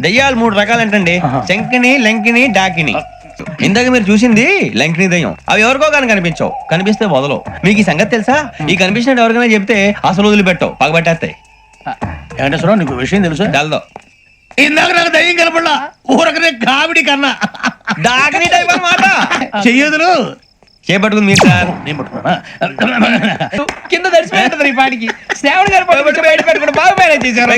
దయ్యాలు మూడు రకాలంటండి. ఆహా. శంకిని లంకిని డాకిని ఇందాక మీరు చూసింది లంకిని దయ్యం. అవి ఎవరికో కానీ కనిపించవు. కనిపిస్తే వదలవు. మీకు ఈ సంగతి తెలుసా? ఈ కనిపించినట్టు ఎవరికైనా చెప్తే అసలు వదిలిపెట్టవు. పగబట్టేస్తాయి. వెంకటేశ్వరరావు నీకు విషయం తెలుసా? డల్దో ఇందాక నాకు దయ్యం కనపడలా. ఊరకనే కామెడీ కన్నా. డాకిని టైప్ అన్నమాట చెయ్యదులు చేపట్టుకుంది మీరు సార్. నేను పట్టుకున్నా. కింద దర్శనం ఈ పాటికి. శ్రావణ్ గారు బయట బాగా మేనేజ్ చేశారు.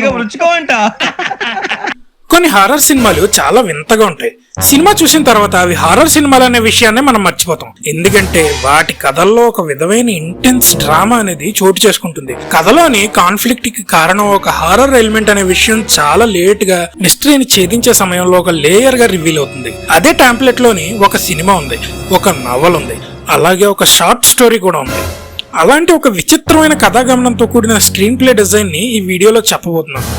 కొన్ని హారర్ సినిమాలు చాలా వింతగా ఉంటాయి. సినిమా చూసిన తర్వాత అవి హారర్ సినిమాలు అనే విషయాన్ని మనం మర్చిపోతాం. ఎందుకంటే వాటి కథల్లో ఒక విధమైన ఇంటెన్స్ డ్రామా అనేది చోటు చేసుకుంటుంది. కథలోని కాన్ఫ్లిక్ట్కి కారణం ఒక హారర్ ఎలిమెంట్ అనే విషయం చాలా లేట్గా మిస్టరీని ఛేదించే సమయంలో ఒక లేయర్గా రివీల్ అవుతుంది. అదే టాంప్లెట్లోని ఒక సినిమా ఉంది. ఒక నవల్ ఉంది. అలాగే ఒక షార్ట్ స్టోరీ కూడా ఉంది. అలాంటి ఒక విచిత్రమైన కథాగమనంతో కూడిన స్క్రీన్ ప్లే డిజైన్ని ఈ వీడియోలో చెప్పబోతున్నాను.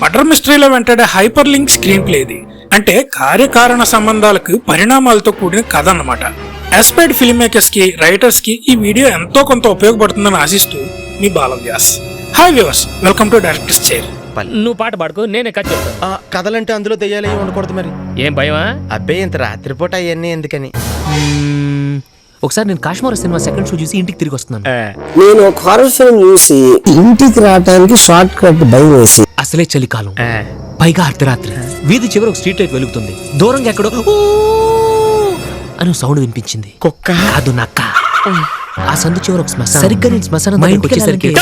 మర్డర్ మిస్టరీలో వెంటాడే హైపర్ లింక్ స్క్రీన్ ప్లే ఇది అంటే కార్యకారణ సంబంధాలకు పరిణామాలతో కూడిన కథ అన్నమాట. ఆస్పైడ్ ఫిల్మ్ మేకర్స్కి రైటర్స్కి ఈ వీడియో ఎంతో కొంత ఉపయోగపడుతుందని ఆశిస్తూ మీ Balavyas. Hi viewers welcome to directors chair. నువ్వు పాట పాడుకో నేనే చెప్తాను ఆ, కథలంటే అందులో దెయ్యాలు ఏమి ఉండకూడదు మరి. ఏం భయమా? అబ్బే ఇంత రాత్రిపూట అవన్నీ ఎందుకని. ఒకసారి నేను కాశ్మీర్ సినిమా సెకండ్ షో చూసి ఇంటికి తిరిగి వస్తున్నాను. నేను ఒక హారర్ ఫిల్మ్ చూసి ఇంటికి రావడానికి షార్ట్ కట్ భయం వేసి. అసలే చలికాలం. పైగా అర్ధరాత్రి. వీధి చివర ఒక స్ట్రీట్ లైట్ వెలుగుతుంది. దూరంగా ఎక్కడో "ఊ" అని సౌండ్ వినిపించింది. కుక్క. కాదు నక్క. ఆ సందు చివర ఒక శ్మశానం. సరిగ్గా నేను శ్మశానం మా ఇంటికి వచ్చేసరికి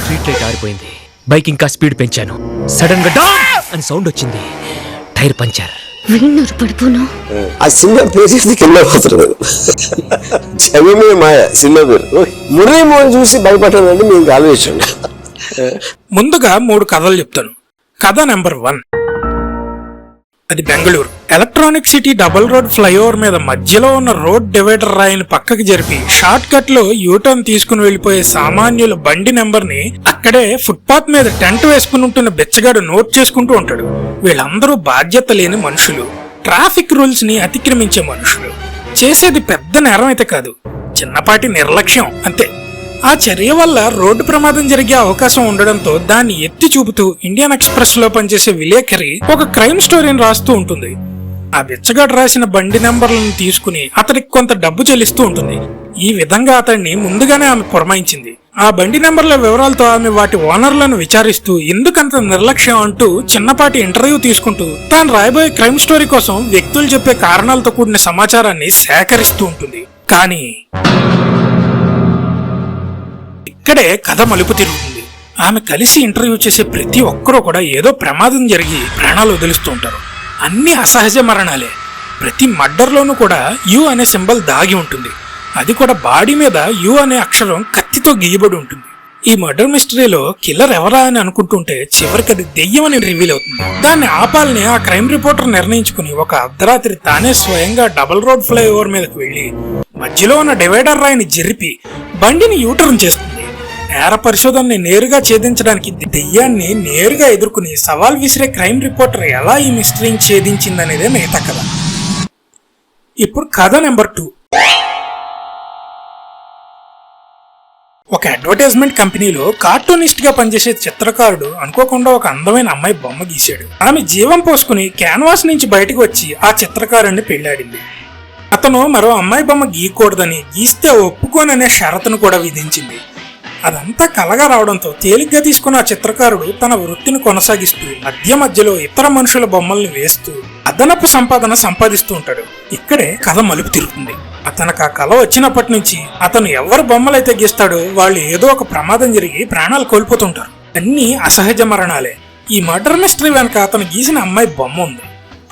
స్ట్రీట్ లైట్ ఆరిపోయింది. బైక్ ఇంకా స్పీడ్ పెంచాను. సడన్గా డామ్! అని సౌండ్ వచ్చింది. Tyre puncture. వీణూరు పడిపోను. ఆ సినిమా పేరు చెప్తే కింద పోతున్నాడు జమీమే మాయ సినిమా పేరు. మురళీ మోహన్ చూసి భయపడ్డానంటే మీకు ఆలోచించండి ముందుగా మూడు కథలు చెప్తాను. కథ నెంబర్ వన్. అది Bengaluru. Electronic city double road flyover మీద మధ్యలో ఉన్న రోడ్ డివైడర్ రాయిని పక్కకి జరిపి షార్ట్ కట్లో యూటర్న్ తీసుకుని వెళ్ళిపోయే సామాన్యుల బండి నెంబర్ని అక్కడే ఫుట్పాత్ మీద టెంట్ వేసుకుని ఉంటున్న బెచ్చగాడు నోట్ చేసుకుంటూ ఉంటాడు. వీళ్ళందరూ బాధ్యత లేని మనుషులు. ట్రాఫిక్ రూల్స్ని అతిక్రమించే మనుషులు. చేసేది పెద్ద నేరం అయితే కాదు. చిన్నపాటి నిర్లక్ష్యం అంతే. ఆ చర్య వల్ల రోడ్డు ప్రమాదం జరిగే అవకాశం ఉండడంతో దాన్ని ఎత్తి చూపుతూ ఇండియన్ ఎక్స్ప్రెస్లో పనిచేసే విలేకరి ఒక క్రైమ్ స్టోరీని రాస్తూ ఉంటుంది. ఆ బిచ్చగాడు రాసిన బండి నెంబర్లను తీసుకుని అతనికి కొంత డబ్బు చెల్లిస్తూ ఉంటుంది. ఈ విధంగా అతన్ని ముందుగానే ఆమె పురమాయించింది. ఆ బండి నెంబర్ల వివరాలతో ఆమె వాటి ఓనర్లను విచారిస్తూ ఎందుకంత నిర్లక్ష్యం అంటూ చిన్నపాటి ఇంటర్వ్యూ తీసుకుంటూ తాను రాయబోయే క్రైమ్ స్టోరీ కోసం వ్యక్తులు చెప్పే కారణాలతో కూడిన సమాచారాన్ని సేకరిస్తూ ఉంటుంది. కానీ ఇక్కడే కథ మలుపు తిరుగుతుంది. ఆమె కలిసి ఇంటర్వ్యూ చేసే ప్రతి ఒక్కరూ కూడా ఏదో ప్రమాదం జరిగి ప్రాణాలు వదిలిస్తూ ఉంటారు. అన్ని అసహజ మరణాలే. ప్రతి మర్డర్లోనూ కూడా యు అనే సింబల్ దాగి ఉంటుంది. అది కూడా బాడీ మీద యు అనే అక్షరం కత్తితో గీయబడి ఉంటుంది. ఈ మర్డర్ మిస్టరీలో కిల్లర్ ఎవరా అని అనుకుంటుంటే చివరికి అది దెయ్యం అని రివీల్ అవుతుంది. దాన్ని ఆపాలని ఆ క్రైమ్ రిపోర్టర్ నిర్ణయించుకుని ఒక అర్ధరాత్రి తానే స్వయంగా డబుల్ రోడ్ ఫ్లైఓవర్ మీదకు వెళ్ళి మధ్యలో ఉన్న డివైడర్ రాయిని జరిపి బండిని యూటర్న్ చేస్తుంది. నేర పరిశోధనని నేరుగా ఛేదించడానికి దెయ్యాన్ని నేరుగా ఎదుర్కొని సవాల్ విసిరే క్రైమ్ రిపోర్టర్ ఎలా ఈ మిస్టరీని ఛేదించిందనేదే మిగతా కథ. ఇప్పుడు కథ నెంబర్ టూ. ఒక అడ్వర్టైజ్మెంట్ కంపెనీలో కార్టూనిస్ట్గా పనిచేసే చిత్రకారుడు అనుకోకుండా ఒక అందమైన అమ్మాయి బొమ్మ గీశాడు. ఆమె జీవం పోసుకుని క్యాన్వాస్ నుంచి బయటకు వచ్చి ఆ చిత్రకారుడిని పెళ్ళాడింది అతను మరో అమ్మాయి బొమ్మ గీయకూడదని గీస్తే ఒప్పుకోననే షరతును కూడా విధించింది. అదంతా కలగా రావడంతో తేలిగ్గా తీసుకున్న ఆ చిత్రకారుడు తన వృత్తిని కొనసాగిస్తూ మధ్య మధ్యలో ఇతర మనుషుల బొమ్మల్ని వేస్తూ అదనపు సంపాదన సంపాదిస్తూ ఉంటాడు. ఇక్కడే కథ మలుపు తిరుగుతుంది. అతనికి ఆ కళ వచ్చినప్పటి నుంచి అతను ఎవరు బొమ్మలైతే గీస్తాడో వాళ్ళు ఏదో ఒక ప్రమాదం జరిగి ప్రాణాలు కోల్పోతుంటారు. అన్నీ అసహజ మరణాలే. ఈ మర్డర్ మిస్టరీ వెనక అతను గీసిన అమ్మాయి బొమ్మ ఉంది.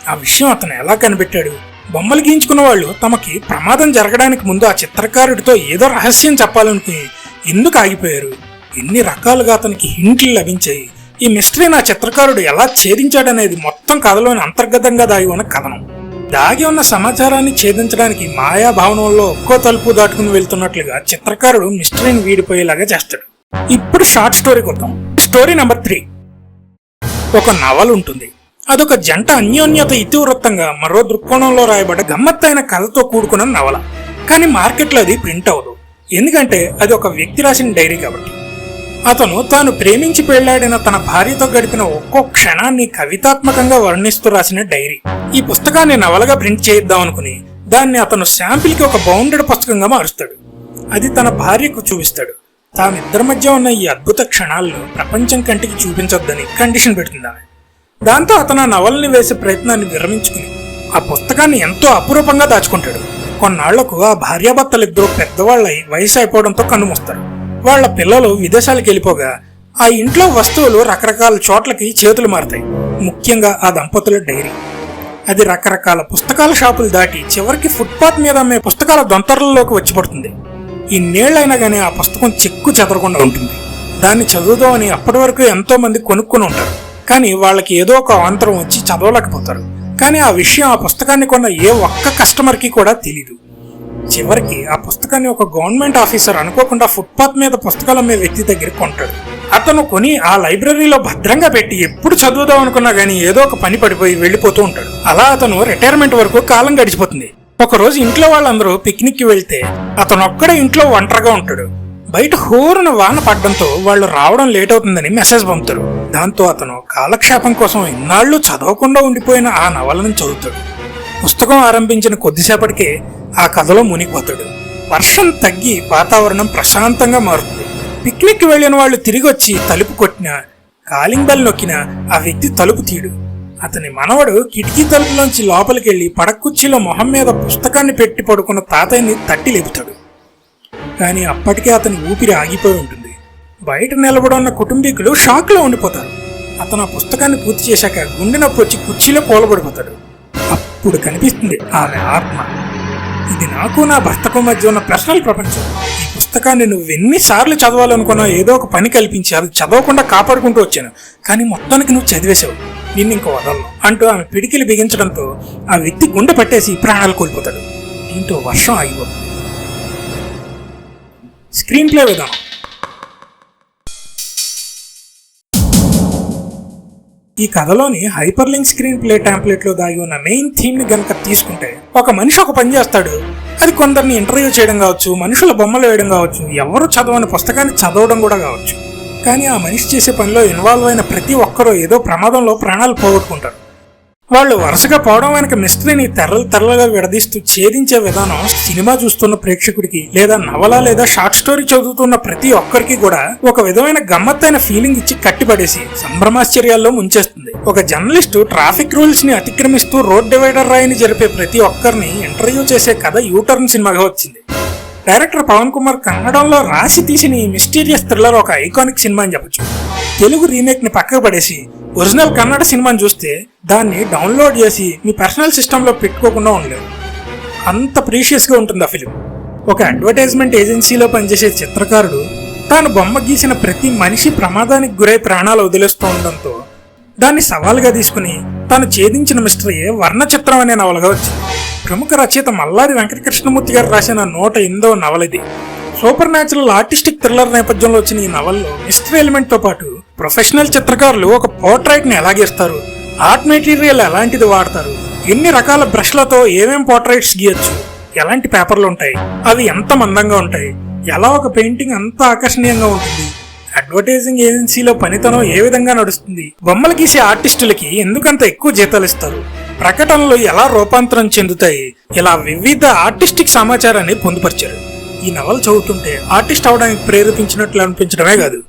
ఆ విషయం అతను ఎలా కనిపెట్టాడు? బొమ్మలు గీయించుకున్న వాళ్ళు తమకి ప్రమాదం జరగడానికి ముందు ఆ చిత్రకారుడితో ఏదో రహస్యం చెప్పాలనుకుని ఎందుకు ఆగిపోయారు? ఎన్ని రకాలుగా అతనికి హింట్లు లభించాయి. ఈ మిస్టరీ నా చిత్రకారుడు ఎలా ఛేదించాడనేది మొత్తం కథలోని అంతర్గతంగా దాగి ఉన్న కథనం. దాగి ఉన్న సమాచారాన్ని ఛేదించడానికి మాయా భావనంలో ఒక్కో తలుపు దాటుకుని వెళ్తున్నట్లుగా చిత్రకారుడు మిస్టరీని వీడిపోయేలాగా చేస్తాడు. ఇప్పుడు షార్ట్ స్టోరీ కొద్దాం స్టోరీ నెంబర్ త్రీ. ఒక నవల ఉంటుంది. అదొక జంట అన్యోన్యత ఇతివృత్తంగా మరో దృక్కోణంలో రాయబడ్డ గమ్మత్తైన కథతో కూడుకున్న నవల. కానీ మార్కెట్లో అది ప్రింట్ అవ్వదు. ఎందుకంటే అది ఒక వ్యక్తి రాసిన డైరీ కాబట్టి. అతను తాను ప్రేమించి పెళ్ళాడిన తన భార్యతో గడిపిన ఒక్కో క్షణాన్ని కవితాత్మకంగా వర్ణిస్తూ రాసిన డైరీ. ఈ పుస్తకాన్ని నవలగా ప్రింట్ చేయిద్దాం అనుకుని దాన్ని అతను శాంపిల్కి ఒక బౌండెడ్ పుస్తకంగా మారుస్తాడు. అది తన భార్యకు చూపిస్తాడు. తామిద్దరి మధ్య ఉన్న ఈ అద్భుత క్షణాలను ప్రపంచం కంటికి చూపించొద్దని కండిషన్ పెడుతుంది ఆమె. దాంతో అతను ఆ నవల్ని వేసే ప్రయత్నాన్ని విరమించుకుని ఆ పుస్తకాన్ని ఎంతో అపురూపంగా దాచుకుంటాడు. కొన్నాళ్ళకు ఆ భార్యాభర్తలిద్దరూ పెద్దవాళ్ళై వయసు అయిపోవడంతో కన్నుమూస్తారు. వాళ్ళ పిల్లలు విదేశాలకు వెళ్ళిపోగా ఆ ఇంట్లో వస్తువులు రకరకాల చోట్లకి చేతులు మారతాయి. ముఖ్యంగా ఆ దంపతుల డైరీ. అది రకరకాల పుస్తకాల షాపులు దాటి చివరికి ఫుట్పాత్ మీద అమ్మే పుస్తకాల దొంతరలలోకి వచ్చి పడుతుంది. ఇన్నేళ్ళైనా గానీ ఆ పుస్తకం చెక్కు చెదరకుండా ఉంటుంది. దాన్ని చదువుదామని అప్పటి వరకు ఎంతో మంది కొనుక్కుని ఉంటారు. కానీ వాళ్ళకి ఏదో ఒక అవంతరం వచ్చి చదవలేకపోతారు. కానీ ఆ విషయం ఆ పుస్తకాన్ని కొన్న ఏ ఒక్క కస్టమర్కి కూడా తెలీదు. చివరికి ఆ పుస్తకాన్ని ఒక గవర్నమెంట్ ఆఫీసర్ అనుకోకుండా ఫుట్పాత్ మీద పుస్తకాలు అమ్మే వ్యక్తి దగ్గర కొంటాడు. అతను కొని ఆ లైబ్రరీలో భద్రంగా పెట్టి ఎప్పుడు చదువుదాం అనుకున్నా గానీ ఏదో ఒక పని పడిపోయి వెళ్ళిపోతూ ఉంటాడు. అలా అతను రిటైర్మెంట్ వరకు కాలం గడిచిపోతుంది. ఒకరోజు ఇంట్లో వాళ్ళందరూ పిక్నిక్కి వెళ్తే అతను ఒక్కడే ఇంట్లో ఒంటరిగా ఉంటాడు. బయట హోరున వాన పడడంతో వాళ్ళు రావడం లేట్ అవుతుందని మెసేజ్ పంపుతారు. దాంతో అతను కాలక్షేపం కోసం ఇన్నాళ్ళు చదవకుండా ఉండిపోయిన ఆ నవలను చదువుతాడు. పుస్తకం ఆరంభించిన కొద్దిసేపటికే ఆ కథలో మునిగిపోతాడు. వర్షం తగ్గి వాతావరణం ప్రశాంతంగా మారుతుంది. పిక్నిక్ వెళ్ళిన వాళ్ళు తిరిగి వచ్చి తలుపు కొట్టినా కాలింగ్ బెల్ నొక్కినా ఆ వ్యక్తి తలుపు తీయడు. అతని మనవడు కిటికీ తలుపులోంచి లోపలికి వెళ్ళి పడకుర్చీలో మొహం మీద పుస్తకాన్ని పెట్టి పడుకున్న తాతయ్యని తట్టి లేపుతాడు. కానీ అప్పటికే అతని ఊపిరి ఆగిపోయి ఉంటుంది. బయట నిలబడున్న కుటుంబీకులు షాక్లో ఉండిపోతారు. అతను ఆ పుస్తకాన్ని పూర్తి చేశాక గుండె నొప్పి వచ్చి కుర్చీలో కూలబడిపోతాడు. అప్పుడు కనిపిస్తుంది ఆమె ఆత్మ. ఇది నాకు నా భర్తకు మధ్య ఉన్న ప్రశ్నల ప్రపంచం. ఈ పుస్తకాన్ని నువ్వు ఎన్నిసార్లు చదవాలనుకున్నా ఏదో ఒక పని కల్పించి అది చదవకుండా కాపాడుకుంటూ వచ్చాను. కానీ మొత్తానికి నువ్వు చదివేశావు. నిన్ను ఇంకో వదలను అంటూ ఆమె పిడికిలు బిగించడంతో ఆ వ్యక్తి గుండె పట్టేసి ప్రాణాలు కోల్పోతాడు. దీంతో వర్షం ఆగిపోతుంది. స్క్రీన్ ప్లే విధానం ఈ కథలోని హైపర్ లింక్ స్క్రీన్ ప్లే టాంప్లెట్లో దాగి ఉన్న మెయిన్ థీమ్ని గనక తీసుకుంటే ఒక మనిషి ఒక పని చేస్తాడు. అది కొందరిని ఇంటర్వ్యూ చేయడం కావచ్చు మనుషుల బొమ్మలు వేయడం కావచ్చు ఎవరు చదవని పుస్తకాన్ని చదవడం కూడా కావచ్చు. కానీ ఆ మనిషి చేసే పనిలో ఇన్వాల్వ్ అయిన ప్రతి ఒక్కరూ ఏదో ప్రమాదంలో ప్రాణాలు పోగొట్టుకుంటారు. వాళ్ళు వరుసగా పోవడం వెనక మిస్టరీని తెరలు తెరలుగా విడదీస్తూ ఛేదించే విధానం సినిమా చూస్తున్న ప్రేక్షకుడికి లేదా నవల లేదా షార్ట్ స్టోరీ చదువుతున్న ప్రతి ఒక్కరికి కూడా ఒక విధమైన గమ్మత్తైన ఫీలింగ్ ఇచ్చి కట్టిపడేసి సంభ్రమాశ్చర్యాల్లో ముంచేస్తుంది. ఒక జర్నలిస్టు ట్రాఫిక్ రూల్స్ని అతిక్రమిస్తూ రోడ్ డివైడర్ రాయిని జరిపే ప్రతి ఒక్కరిని ఇంటర్వ్యూ చేసే కథ యూటర్న్ సినిమాగా వచ్చింది. డైరెక్టర్ పవన్ కుమార్ కన్నడంలో రాసి తీసిన ఈ మిస్టీరియస్ థ్రిల్లర్ ఒక ఐకానిక్ సినిమా అని చెప్పొచ్చు. తెలుగు రీమేక్ని పక్కకు పడేసి ఒరిజినల్ కన్నడ సినిమాని చూస్తే దాన్ని డౌన్లోడ్ చేసి మీ పర్సనల్ సిస్టంలో పెట్టుకోకుండా ఉండలేదు అంత ప్రీషియస్గా ఉంటుంది ఆ ఫిలిం. ఒక అడ్వర్టైజ్మెంట్ ఏజెన్సీలో పనిచేసే చిత్రకారుడు తాను బొమ్మ గీసిన ప్రతి మనిషి ప్రమాదానికి గురై ప్రాణాలు వదిలేస్తూ ఉండడంతో దాన్ని సవాల్గా తీసుకుని తాను ఛేదించిన మిస్టరీయే వర్ణ చిత్రం అనే నవలగా వచ్చింది. ప్రముఖ రచయిత మల్లారి వెంకటకృష్ణమూర్తి గారు రాసిన నూట ఎనిమిదవ నవల ఇది సూపర్ న్యాచురల్ ఆర్టిస్టిక్ థ్రిల్లర్ నేపథ్యంలో వచ్చిన ఈ నవల్లో మిస్టర్ ఎలిమెంట్తో పాటు ప్రొఫెషనల్ చిత్రకారులు ఒక పోర్ట్రైట్ని ఎలా గీస్తారు ఆర్ట్ మెటీరియల్ ఎలాంటిది వాడతారు? ఎన్ని రకాల బ్రష్లతో ఏమేం పోర్ట్రైట్స్ గీయొచ్చు? ఎలాంటి పేపర్లు ఉంటాయి? అవి ఎంత మందంగా ఉంటాయి? ఎలా ఒక పెయింటింగ్ అంత ఆకర్షణీయంగా ఉంటుంది? అడ్వర్టైజింగ్ ఏజెన్సీలో పనితనం ఏ విధంగా నడుస్తుంది? బొమ్మలు గీసే ఆర్టిస్టులకి ఎందుకంత ఎక్కువ జీతాలు ఇస్తారు? ప్రకటనలు ఎలా రూపాంతరం చెందుతాయి? ఇలా వివిధ ఆర్టిస్టిక్ సమాచారాన్ని పొందుపరిచారు. ఈ నవల చదువుతుంటే ఆర్టిస్ట్ అవడానికి ప్రేరేపించినట్లు అనిపించడమే కాదు.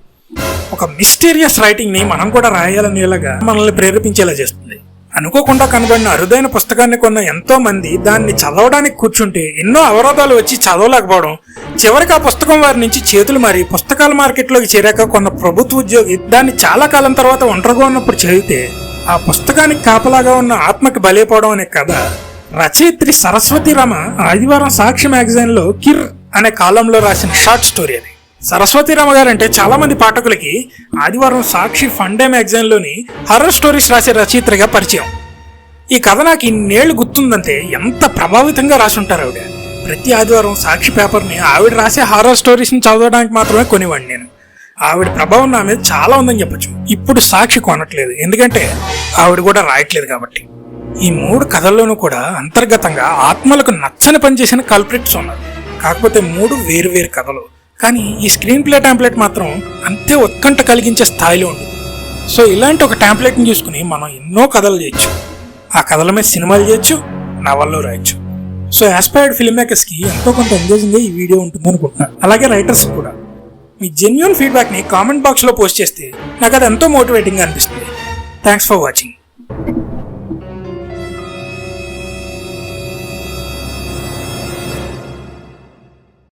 ఒక మిస్టీరియస్ రైటింగ్ని మనం కూడా రాయాలనేలాగా మనల్ని ప్రేరేపించేలా చేస్తుంది. అనుకోకుండా కనబడిన అరుదైన పుస్తకాన్ని కొన్న ఎంతో మంది దాన్ని చదవడానికి కూర్చుంటే ఎన్నో అవరోధాలు వచ్చి చదవలేకపోవడం చివరికి ఆ పుస్తకం వారి నుంచి చేతులు మారి పుస్తకాల మార్కెట్లోకి చేరాక కొన్న ప్రభుత్వ ఉద్యోగి దాన్ని చాలా కాలం తర్వాత ఒంటరిగా ఉన్నప్పుడు చదివితే ఆ పుస్తకానికి కాపలాగా ఉన్న ఆత్మకి బలైపోవడం అనే కథ రచయిత్రి సరస్వతి రమ ఆదివారం సాక్షి మ్యాగజైన్లో కిర్ అనే కాలంలో రాసిన షార్ట్ స్టోరీ అది. సరస్వతి రామ అంటే చాలా మంది పాఠకులకి ఆదివారం సాక్షి ఫండే మ్యాగజైన్లోని హర్రర్ స్టోరీస్ రాసే రచయిత్రిగా పరిచయం. ఈ కథ నాకు ఇన్నేళ్ళు గుర్తుందంటే ఎంత ప్రభావితంగా రాసి ఉంటారు ఆవిడ. ప్రతి ఆదివారం సాక్షి పేపర్ని ఆవిడ రాసే హారర్ స్టోరీస్ని చదవడానికి మాత్రమే కొనివ్వండి నేను. ఆవిడ ప్రభావం నా మీద చాలా ఉందని చెప్పొచ్చు. ఇప్పుడు సాక్షి కొనట్లేదు. ఎందుకంటే ఆవిడ కూడా రాయట్లేదు కాబట్టి. ఈ మూడు కథల్లోనూ కూడా అంతర్గతంగా ఆత్మలకు నచ్చని పనిచేసిన కల్ప్రిట్స్ ఉన్నారు కాకపోతే మూడు వేరు వేరు కథలు. కానీ ఈ స్క్రీన్ ప్లే ట్యాంప్లెట్ మాత్రం అంతే ఉత్కంఠ కలిగించే స్థాయిలో ఉంది. సో ఇలాంటి ఒక ట్యాంప్లెట్ని చూసుకుని మనం ఎన్నో కథలు చేయొచ్చు. ఆ కథల మీద సినిమాలు చేయొచ్చు నవల్లో రాయొచ్చు. సో యాస్పైర్డ్ ఫిల్మ్ మేకర్స్కి ఎంతో కొంత ఎంగేజింగ్గా ఈ వీడియో ఉంటుంది అనుకుంటున్నాను అలాగే రైటర్స్ కూడా. మీ జెన్యున్ ఫీడ్బ్యాక్ని కామెంట్ బాక్స్లో పోస్ట్ చేస్తే నాకు అది ఎంతో మోటివేటింగ్గా అనిపిస్తుంది. Thanks for watching